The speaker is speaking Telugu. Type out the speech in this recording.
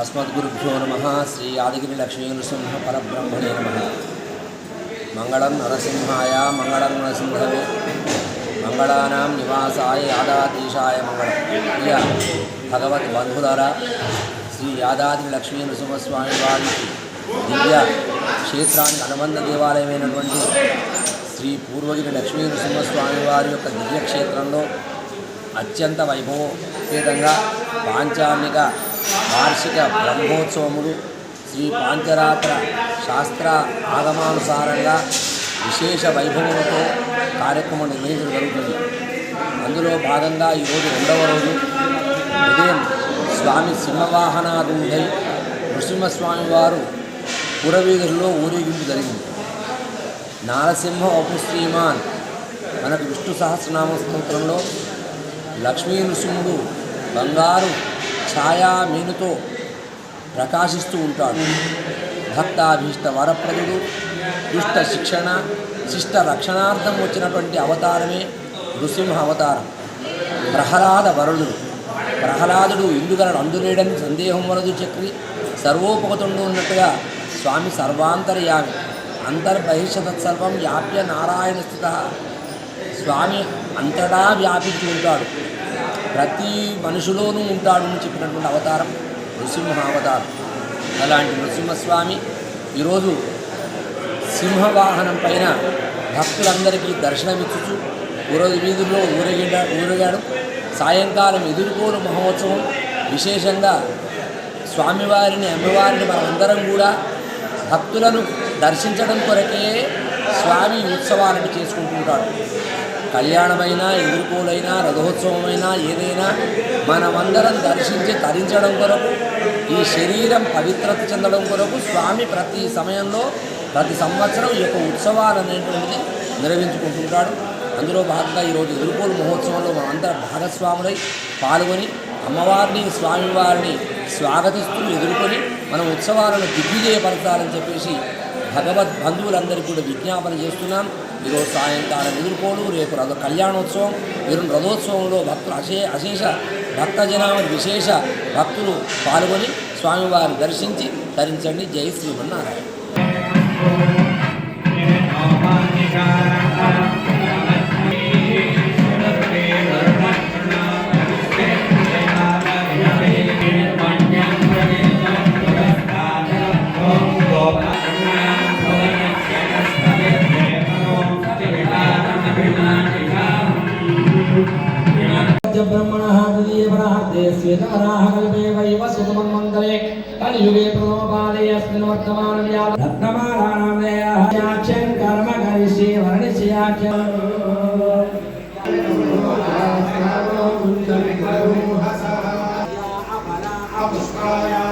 అస్మద్గురుభ్యో నమ. శ్రీ యాదగిరి లక్ష్మీనృసింహ పరబ్రహ్మణే నమ. మంగళం నరసింహాయ మంగళం నరసింహవే. మంగళానాం నివాసాయ యాదాదీశాయ మంగళం. ప్రియ భగవత్ బంధుధార శ్రీ యాదాద్రి లక్ష్మీ నృసింహస్వామి వారి దివ్య క్షేత్రానికి అనుబంధ దేవాలయమైనటువంటి శ్రీ పూర్వగిరి లక్ష్మీ నృసింహస్వామి వారి యొక్క దివ్యక్షేత్రంలో అత్యంత వైభవోపేతంగా పాంచామిక వార్షిక బ్రహ్మోత్సవములు శ్రీ పాంచరాత్ర శాస్త్ర ఆగమానుసారంగా విశేష వైభవంతో కార్యక్రమం నిర్వహించడం జరుగుతుంది. అందులో భాగంగా ఈరోజు రెండవ రోజు. ఉదయం స్వామి సింహవాహనారూఢై నృసింహస్వామి వారు పురవీధుల్లో ఊరేగింపు జరిగింది. నారసింహ అపు శ్రీమాన్ మనకు విష్ణు సహస్రనామ స్తోత్రంలో లక్ష్మీ నృసింహుడు బంగారు ఛాయా మీనుతో ప్రకాశిస్తూ ఉంటాడు. భక్తాభీష్ట వరప్రదుడు దుష్ట శిక్షణ శిష్ట రక్షణార్థం వచ్చినటువంటి అవతారమే నృసింహ అవతారం. ప్రహ్లాద వరుడు ప్రహ్లాదుడు ఇందుగలను అందులేడని సందేహం వలదు చక్రి. సర్వోపగతుండు ఉన్నట్టుగా స్వామి సర్వాంతర్యామి. అంతర్బహిషతత్సర్వం వ్యాప్య నారాయణ స్థిత స్వామి అంతటా వ్యాపించి ఉంటాడు. ప్రతి మనుషులోనూ ఉంటాడు అని చెప్పినటువంటి అవతారం నృసింహ అవతారం అలాంటి నృసింహస్వామి ఈరోజు సింహవాహనం పైన భక్తులందరికీ దర్శనమిచ్చుచు ఊరది వీధుల్లో ఊరేగిడ ఊరేగాడు. సాయంకాలం ఎదుర్కోలు మహోత్సవం. విశేషంగా స్వామివారిని అమ్మవారిని మనమందరం కూడా భక్తులను దర్శించడం కొరకే స్వామి ఉత్సవాలను చేసుకుంటుంటాడు కళ్యాణమైనా ఎదుర్కోలైనా రథోత్సవమైనా ఏదైనా మనమందరం దర్శించి తరించడం కొరకు ఈ శరీరం పవిత్రత చెందడం కొరకు స్వామి ప్రతి సమయంలో ప్రతి సంవత్సరం ఈ యొక్క ఉత్సవాలు అనేటువంటిది నిర్వహించుకుంటుంటాడు. అందులో భాగంగా ఈరోజు ఎదుర్కోలు మహోత్సవంలో మనమందరం భాగస్వాములై పాల్గొని అమ్మవారిని స్వామివారిని స్వాగతిస్తూ ఎదుర్కొని మనం ఉత్సవాలను దిగ్విజయపరచాలని చెప్పేసి భగవద్ బంధువులందరికీ కూడా విజ్ఞాపన చేస్తున్నాం. ఈరోజు సాయంకాలం ఎదుర్కోలు రేపు రథ కళ్యాణోత్సవం ఈరోజు రథోత్సవంలో భక్తులు అశే అశేష భక్తజనామని విశేష భక్తులు పాల్గొని స్వామివారిని దర్శించి ధరించండి జై శ్రీమన్నారాయణ ब्रह्मणः द्वितीयपरार्धे श्वेतवराह कल्पे वैव सुगमन्मङ्गले कलियुगे प्रथमपादे अस्मिन् वर्तमानव्याव रत्नमालानां दयाख्यं कर्म करिष्ये वर्णिष्याख्यम् पुष्पाया